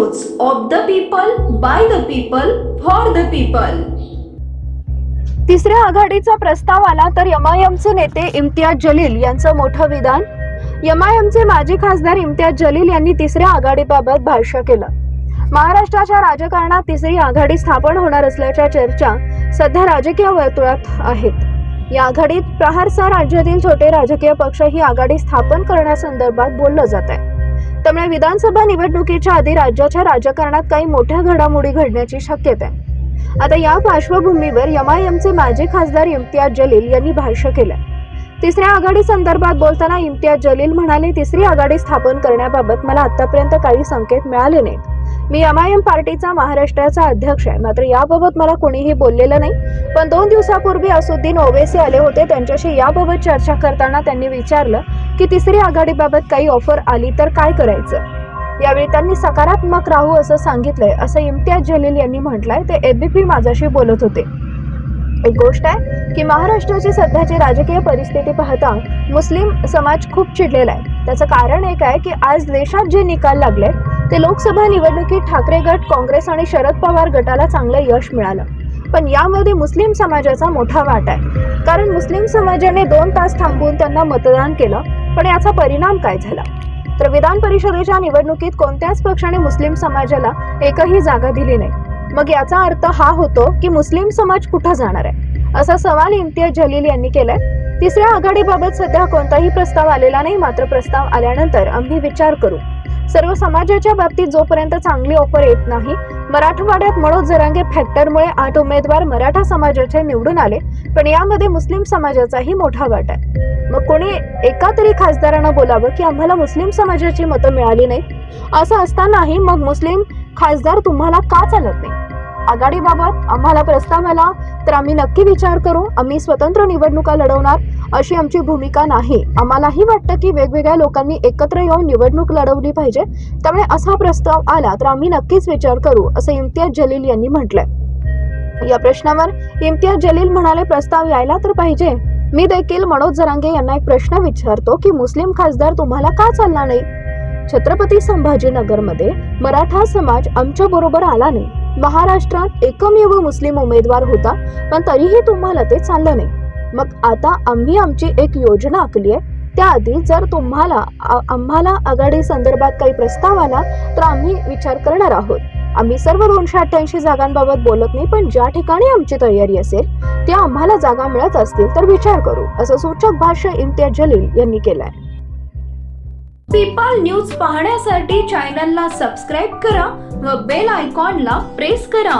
News of the people by the people for the people तिसऱ्या आघाडीचा प्रस्ताव आला तर एमआयएमचे नेते इम्तियाज जलील यांचं मोठं विधान. यमायमचे माजी खासदार इम्तियाज जलील यांनी तिसऱ्या आघाडीबाबत भाष्य केलं. महाराष्ट्राच्या राजकारणात तिसरी आघाडी स्थापन होणार असल्याच्या चर्चा सध्या राजकीय वर्तुळात आहेत. या आघाडीत प्रहारसह राज्यातील छोटे राजकीय पक्ष ही आघाडी स्थापन करण्यासंदर्भात बोललं जात आहे त्यामुळे विधानसभा निवडणुकीच्या आधी राज्याच्या राजकारणात काही मोठ्या घडामोडी घडण्याची शक्यता आहे. आता या पार्श्वभूमीवर एमआयएमचे माजी खासदार इम्तियाज जलील यांनी भाष्य केलं तिसऱ्या आघाडी संदर्भात बोलताना इम्तियाज जलील म्हणाले तिसरी आघाडी स्थापन करण्याबाबत मला आतापर्यंत काही संकेत मिळाले नाहीत. मी एमआयएम पार्टीचा महाराष्ट्राचा अध्यक्ष आहे. मात्र याबाबत मला कोणीही बोललेलं नाही. पण दोन दिवसापूर्वी असुद्दीन ओवेसी आले होते. त्यांच्याशी याबाबत चर्चा करताना त्यांनी विचारलं की तिसरी आघाडीबाबत काही ऑफर आली तर काय करायचं? यावेळी त्यांनी सकारात्मक राहू असं सांगितलंय असं इम्तियाज जलील यांनी म्हटलंय. ते एबीपी माझ्याशी बोलत होते. एक गोष्ट आहे की महाराष्ट्राची सध्याची राजकीय परिस्थिती पाहता मुस्लिम समाज खूप चिडलेला आहे. त्याचं कारण एक आहे की आज देशात जे निकाल लागले ते लोकसभा निवडणुकीत ठाकरे गट काँग्रेस आणि शरद पवार गटाला चांगलं यश मिळालं. पण यामध्ये मुस्लिम समाजाचा मोठा वाटा आहे. कारण मुस्लिम समाजाने दोन तास थांबून त्यांना मतदान केलं पण याचा परिणाम काय झाला? तर विधान परिषदेच्या निवडणुकीत कोणत्याच पक्षाने मुस्लिम समाजाला एकही जागा दिली नाही. मग याचा अर्थ हा होतो की मुस्लिम समाज कुठं जाणार आहे? असा सवाल इम्तियाज जलील यांनी केलाय. तिसऱ्या आघाडीबाबत सध्या कोणताही प्रस्ताव आलेला नाही. मात्र प्रस्ताव आल्यानंतर आम्ही विचार करू. सर्व समाजाच्या बाबतीत जोपर्यंत चांगली ऑफर येत नाही मराठवाड्यात मनोज जरांगे फॅक्टरमुळे आठ उमेदवार मराठा समाजाचे निवडून आले पण यामध्ये मुस्लिम समाजाचाही मोठा वाटा आहे. मग कोणी एका तरी खासदारानं बोलावं की आम्हाला मुस्लिम समाजाची मतं मिळाली नाहीत? असं असतानाही मग मुस्लिम खासदार तुम्हाला का चालत नाही आघाडीबाबत आम्हाला प्रस्ताव आला तर आम्ही नक्की विचार करू आम्ही स्वतंत्र निवडणुका लढवणार अशी आमची भूमिका नाही. आम्हालाही वाटतं की वेगवेगळ्या लोकांनी एकत्र येऊन निवडणूक लढवली पाहिजे. त्यामुळे असा प्रस्ताव आला तर आम्ही नक्कीच विचार करू असं इम्तियाज जलील यांनी म्हटलंय. या प्रश्नावर इम्तियाज जलील म्हणाले प्रस्ताव यायला तर पाहिजे. मी देखील मनोज जरांगे यांना एक प्रश्न विचारतो की मुस्लिम खासदार तुम्हाला का चालला नाही? छत्रपती संभाजीनगरमध्ये मराठा समाज आमच्या बरोबर आला नाही. महाराष्ट्रात एकमेव मुस्लिम उमेदवार होता पण तरीही तुम्हाला ते चाललं नाही. मग आता आम्ही आमची एक योजना आखली आहे. त्याआधी जर तुम्हाला आम्हाला आघाडी संदर्भात काही प्रस्ताव आला तर आम्ही विचार करणार आहोत. आम्ही सर्व दोनशे अठ्ठ्याऐंशी जागांबाबत बोलत नाही पण ज्या ठिकाणी आमची तयारी असेल त्या आम्हाला जागा मिळत असतील तर विचार करू असं सूचक भाष्य इम्तियाज जलील यांनी केलंय. पीपल न्यूज पाहण्यासाठी चॅनलला सबस्क्राईब करा व बेल आयकॉनला प्रेस करा.